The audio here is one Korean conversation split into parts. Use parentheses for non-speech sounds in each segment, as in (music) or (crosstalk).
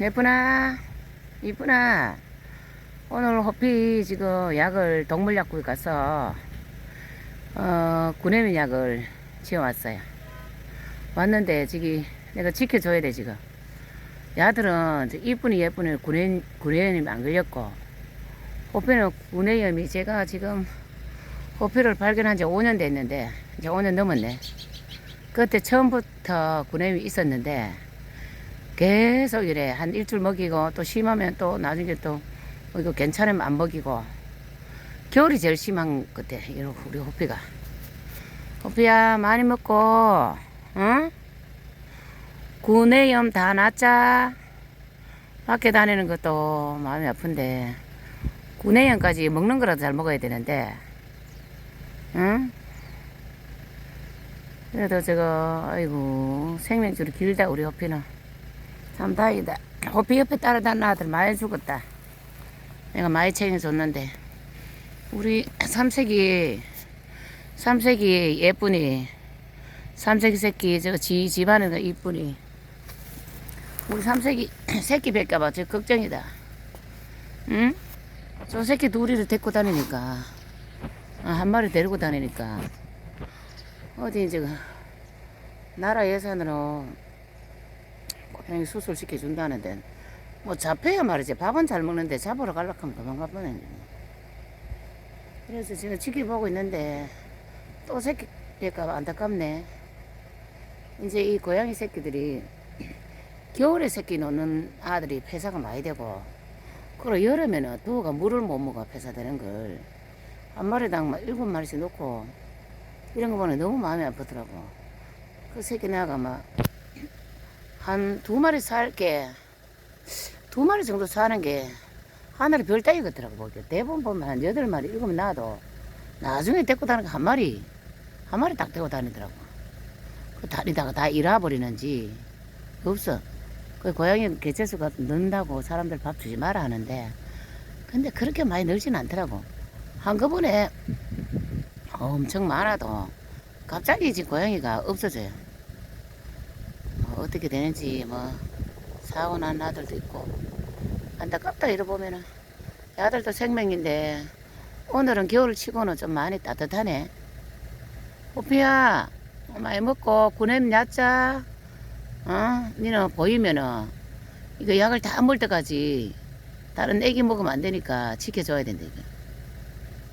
예쁘나? 이쁘나? 오늘 호피 지금 약을 동물약국에 가서 어, 구내미 약을 지어왔어요. 왔는데 지금 내가 지켜줘야 돼 지금. 야들은 이쁜이 예쁜이 구내, 구내염이 안 걸렸고 호피는 구내염이 제가 지금 호피를 발견한 지 5년 됐는데 이제 5년 넘었네. 그때 처음부터 구내염이 있었는데 계속 이래. 한 일주일 먹이고 또 심하면 또 나중에 또 이거 괜찮으면 안 먹이고. 겨울이 제일 심한 그때 이런 우리 호피가. 호피야 많이 먹고 응? 구내염 다 낫자. 밖에 다니는 것도 마음이 아픈데. 구내염까지 먹는 거라도 잘 먹어야 되는데. 응? 그래도 저거 아이고 생명줄이 길다 우리 호피는 참 다행이다. 호피 옆에 따라다니는 아들 많이 죽었다. 내가 많이 챙겨줬는데. 우리 삼색이, 삼색이 예쁘니. 삼색이 새끼, 저 지, 집안에 그 이쁘니. 우리 삼색이 (clears throat) 새끼 뵐까봐 저 걱정이다. 응? 저 새끼 둘이를 데리고 다니니까. 아, 한 마리 데리고 다니니까. 어디, 저거, 나라 예산으로 고양이 수술 시켜준다는데 뭐 잡혀야 말이지. 밥은 잘 먹는데 잡으러 가려고 하면 도망가 버리네. 그래서 지금 지켜보고 있는데 또 새끼 될까 안타깝네. 이제 이 고양이 새끼들이 겨울에 새끼 놓는 아들이 폐사가 많이 되고 그리고 여름에는 두가 물을 못 먹어 폐사되는 걸 한 마리당 막 일곱 마리씩 놓고 이런 거 보면 너무 마음이 아프더라고. 그 새끼 나가 막 한 두 마리 살게. 두 마리 정도 사는 게 하늘에 별 따위 같더라고 보기 대부분 보면 한 여덟 마리 일곱 나도 나중에 데리고 다니는 거한 마리 한 마리 딱 데리고 다니더라고. 그 다니다가 다 잃어버리는지 없어. 그 고양이 개체수가 는다고 사람들 밥 주지 마라 하는데 근데 그렇게 많이 늘진 않더라고. 한꺼번에 엄청 많아도 갑자기 지금 고양이가 없어져요. 뭐 어떻게 되는지 뭐 사고 난 아들도 있고 안타깝다 이러보면은 아들도 생명인데 오늘은 겨울 치고는 좀 많이 따뜻하네. 호피야 많이 먹고 구냄 얕자. 어? 니는 보이면은 이거 약을 다 먹을 때까지 다른 애기 먹으면 안 되니까 지켜줘야 된다 이거.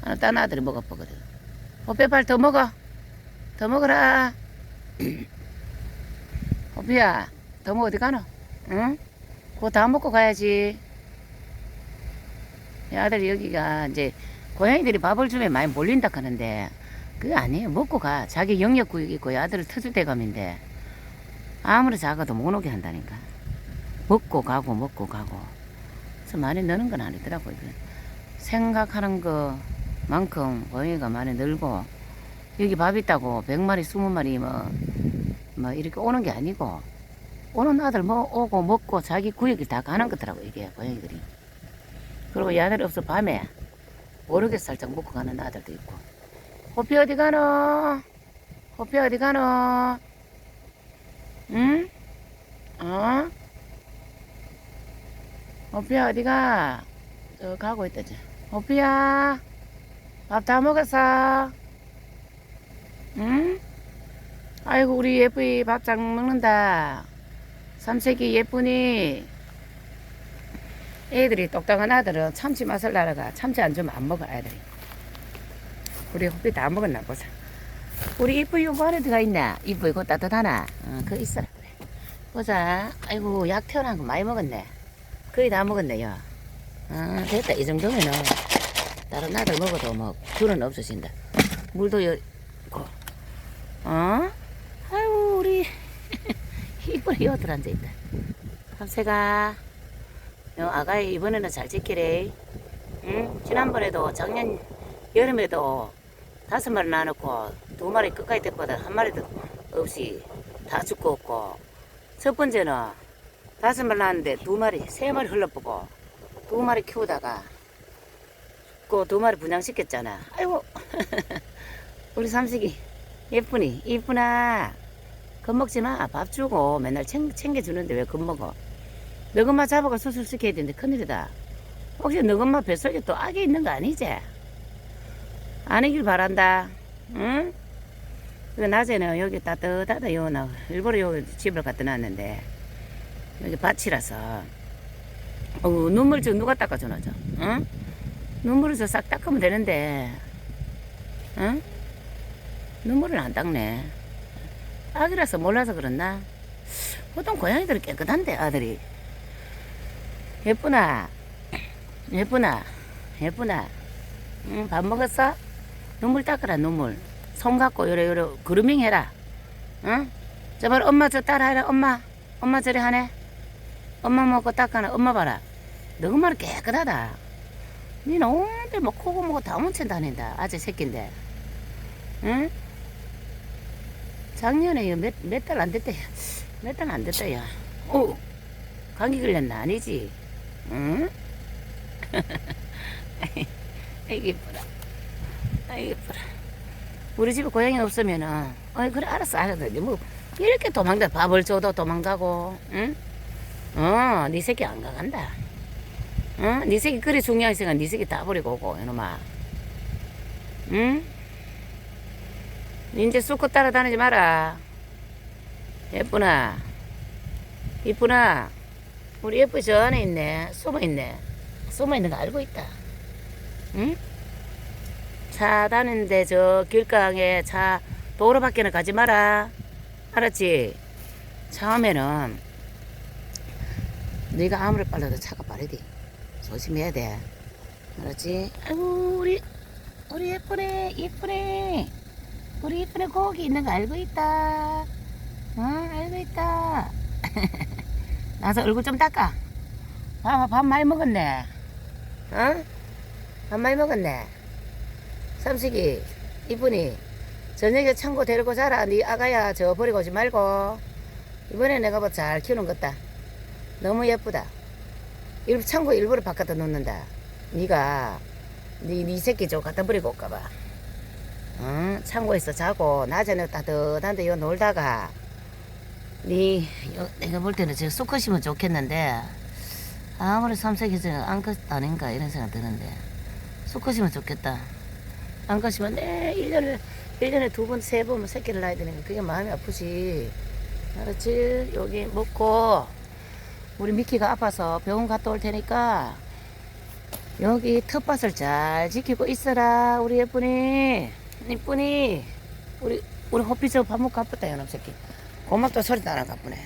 아, 딴 아들이 먹어보거든. 빨리 더 먹어. 더 먹어라 (clears throat) 호피야, 너무 어디 가노? 응? 그거 다 먹고 가야지. 이 아들이 여기가 이제 고양이들이 밥을 주면 많이 몰린다 하는데 그게 아니에요. 먹고 가. 자기 영역 구역 있고 이 아들을 터질 대감인데 아무리 작아도 못 오게 한다니까. 먹고 가고 먹고 가고. 그래서 많이 느는 건 아니더라고. 이거. 생각하는 것만큼 고양이가 많이 늘고 여기 밥 있다고 100마리, 20마리 뭐, 뭐 이렇게 오는 게 아니고 오는 아들 뭐 오고 먹고 자기 구역이 다 가는 거더라고 이게 고양이들이. 그리고 이 아들 없어 밤에 모르게 살짝 먹고 가는 아들도 있고. 호피 어디 가노? 호피 어디 가노? 응? 어? 호피야 어디 가? 저 가고 있다 저. 호피야 밥 다 먹었어? 응? 아이고 우리 예쁘이 밥잘 먹는다. 삼색이 예쁘니. 애들이 똑똑한 아들은 참치 맛을 날아가. 참치 안 주면 안 먹어 애들이. 우리 호피 다 먹었나 보자. 우리 이쁘이 요거 안에 들어가 있나? 이쁘이 그거 따뜻하나? 어, 그거 있어라 그래. 보자. 아이고 약 태어난 거 많이 먹었네. 거의 다 먹었네요. 아 됐다 이 정도면은 다른 아들 먹어도 뭐 균은 없어진다. 물도 여, 있고. 어? 이번에 여들 앉아있다. 감새가. 요 아가이 이번에는 잘 지키래. 응? 지난번에도 작년 여름에도 다섯 마리 나놓고 두 마리 끝까지 데리고다. 한 마리도 없이 다 죽고 없고. 첫 번째는 다섯 마리 낳았는데 두 마리 세 마리 흘러보고 두 마리 키우다가 죽고 두 마리 분양시켰잖아. 아이고. (laughs) 우리 삼식이 예쁘니? 이쁘나? 겁먹지 마. 밥 주고 맨날 챙, 챙겨주는데 왜 겁먹어? 너 엄마 잡아가 수술시켜야 되는데 큰일이다. 혹시 너 엄마 뱃속에 또 악이 있는 거 아니지? 아니길 바란다. 응? 그 낮에는 여기 따뜻하다 요나 일부러 여기 집을 갖다 놨는데 여기 밭이라서 어 눈물 저 누가 닦아주나 저 응? 눈물을 저 싹 닦으면 되는데 응? 눈물을 안 닦네 아기라서 몰라서 그렇나? 보통 고양이들은 깨끗한데 아들이. 예쁘나? 예쁘나? 예쁘나? 응, 밥 먹었어? 눈물 닦으라 눈물. 손 갖고 요래 요래 그루밍 해라. 응? 저발 엄마 저 따라 해라 엄마. 엄마 저리 하네. 엄마 먹고 닦아라 엄마 봐라. 너 엄마는 깨끗하다. 니는 온데 뭐 코고 뭐고 다 묻힌 다닌다. 아재 새끼인데. 응? 작년에 몇 몇 달 안 됐다 몇달 안 됐다 야 오, 감기 걸렸나 아니지 응? (laughs) 아이고 이쁘라 아이고 이쁘라 우리 집에 고양이 없으면은 어이 그래 알았어 알았어 뭐 이렇게 도망다 밥을 줘도 도망가고 응? 어, 네 새끼 안 가간다. 어? 네 새끼 그리 중요하니까 네 새끼 다 버리고 오고 이놈아. 응? 이제 쑥고 따라다니지 마라. 예쁘나? 이쁘나? 우리 예쁘 저 안에 있네. 숨어 있네. 숨어 있는 거 알고 있다. 응? 차 다니는데 저 길가에 차 도로 밖에는 가지 마라. 알았지? 처음에는 네가 아무리 빨라도 차가 빠르디. 조심해야 돼. 알았지? 아이고 우리 우리 예쁘네 예쁘네 우리 예쁘네 고기 있는 거 알고 있다. 어 알고 있다. (laughs) 나서 얼굴 좀 닦아. 밥, 밥 많이 먹었네. 어? 밥 많이 먹었네. 삼식이 이쁜이 저녁에 창고 데리고 자라. 네 아가야 저 버리고 오지 말고. 이번에 내가 뭐 잘 키우는 것다. 너무 예쁘다. 일 창고 일부러 바깥에 놓는다. 네가 네, 네 새끼 저 갖다 버리고 올까봐. 응? 창고에서 자고 낮에는 따뜻한데 요 놀다가 네 요, 내가 볼 때는 저 수컷이면 좋겠는데 아무리 삼색이서 암컷 아닌가 이런 생각 드는데 수컷이면 좋겠다. 암컷이면 내 1년에 1년에 두 번, 세 번 새끼를 낳아야 되니까 그게 마음이 아프지. 알았지? 여기 먹고 우리 미키가 아파서 병원 갔다 올 테니까 여기 텃밭을 잘 지키고 있어라 우리 예쁜이 이쁜이 우리 우리 호피 저 밥 먹고 아팠다 요놈 새끼. 고맙다 소리 따라 가쁘네.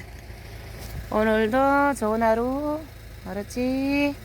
오늘도 좋은 하루. 알았지?